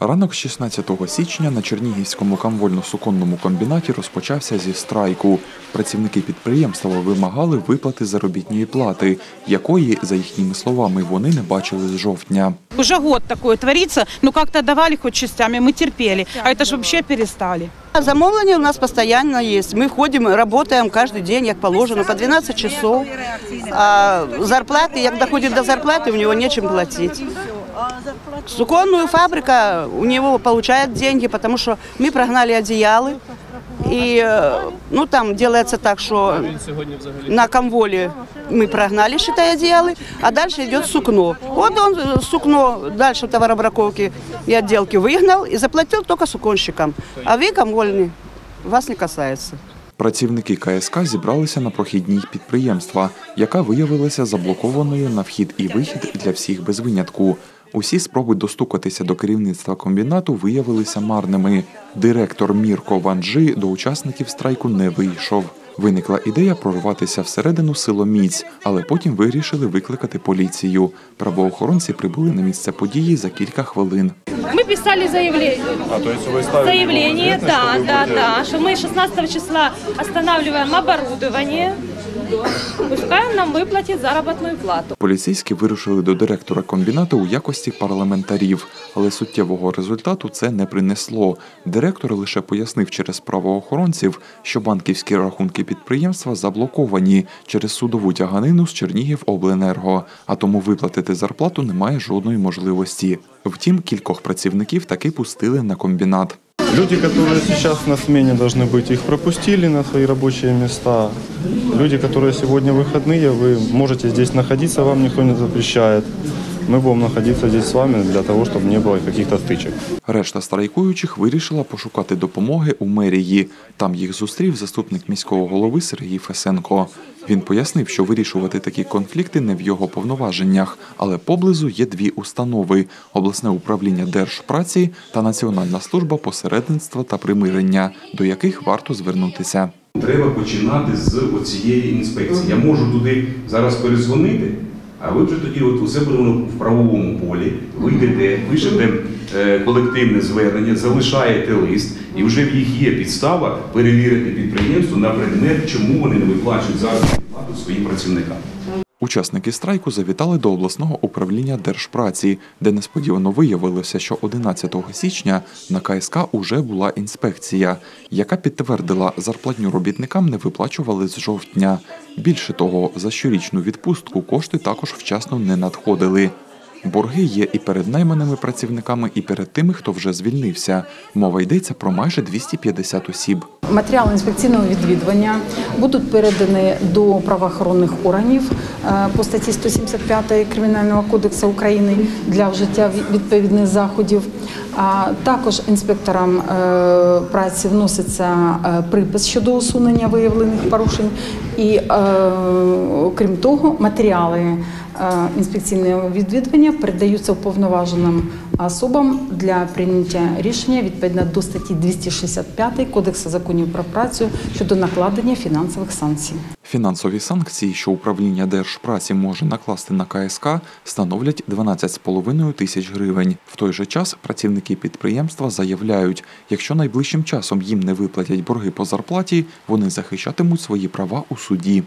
Ранок з 16 січня на Чернігівському камвольно-суконному комбінаті розпочався зі страйку. Працівники підприємства вимагали виплати заробітної плати, якої, за їхніми словами, вони не бачили з жовтня. Уже год такое творится, ну как-то давали хоть частями, мы терпели, а это же вообще перестали. Замовлення у нас постоянно есть. Мы ходим, работаем каждый день, как положено, по 12 часов. А зарплаты, як доходит до зарплаты, у него нечем платить. Суконную фабрика у него получает деньги, потому что мы прогнали одеялы. И э, ну, там делается так, что на комволе мы прогнали, считай, одеялы, а дальше идет сукно. Вот он э, сукно дальше в товаробраковке и отделки выгнал и заплатил только суконщикам. А вы, комвольный, вас не касается. Працівники КСК зібралися на прохідній підприємства, яка виявилася заблокованою на вхід і вихід для всіх без винятку. Усі спроби достукатися до керівництва комбінату виявилися марними. Директор Мірко Ванжи до учасників страйку не вийшов. Виникла ідея прорватися всередину силоміць, але потім вирішили викликати поліцію. Правоохоронці прибули на місце події за кілька хвилин. Мы писали заявление. А, то есть вы ставили Заявление, конкретно, да, что вы да, будете- да, что мы 16 числа останавливаем оборудование. Пускай нам выплатит заработную плату. Поліцейські вирушили до директора комбінату у якості парламентарів, але суттєвого результату це не принесло. Директор лише пояснив через правоохоронців, що банківські рахунки підприємства заблоковані через судову тяганину з Чернігівобленерго, а тому виплатити зарплату немає жодної можливості. Втім, кількох працівників таки пустили на комбінат. Люди, которые сейчас на смене должны быть, их пропустили на свои рабочие места. Люди, которые сегодня выходные, вы можете здесь находиться, вам никто не запрещает. Мы будем находиться здесь с вами для того, чтобы не было каких-то стычек. Решта страйкуючих вирішила пошукати допомоги у мерії. Там їх зустрів заступник міського голови Сергій Фесенко. Він пояснив, що вирішувати такі конфлікти не в його повноваженнях, але поблизу є дві установи: обласне управління держпраці та Національна служба посередництва та примирення, до яких варто звернутися. Треба починати з оцієї інспекції. Я можу туди зараз перезвонити, а ви вже тоді, от усе буде в правовому полі. вийдете, пишете е, колективне звернення, залишаєте лист, і вже в їх є підстава перевірити підприємство на предмет, чому вони не виплачують заробітну плату своїм працівникам. Учасники страйку завітали до обласного управління держпраці, де несподівано виявилося, що 11 січня на КСК уже була інспекція, яка підтвердила, зарплатню робітникам не виплачували з жовтня. Більше того, за щорічну відпустку кошти також вчасно не надходили. Борги є і перед найманими працівниками, і перед тими, хто вже звільнився. Мова йдеться про майже 250 осіб. Матеріали інспекційного відвідування будуть передані до правоохоронних органів е, по статті 175 Кримінального кодексу України для вжиття відповідних заходів. А також інспекторам е, праці вноситься е, припис щодо усунення виявлених порушень, і крім того, матеріали інспекційного відвідування передаються уповноваженим особам для прийняття рішення відповідно до статті 265 Кодексу законів про працю щодо накладення фінансових санкцій. Фінансові санкції, що управління держпраці може накласти на КСК, становлять 12,5 тисяч гривень. В той же час працівники підприємства заявляють, якщо найближчим часом їм не виплатять борги по зарплаті, вони захищатимуть свої права у суді.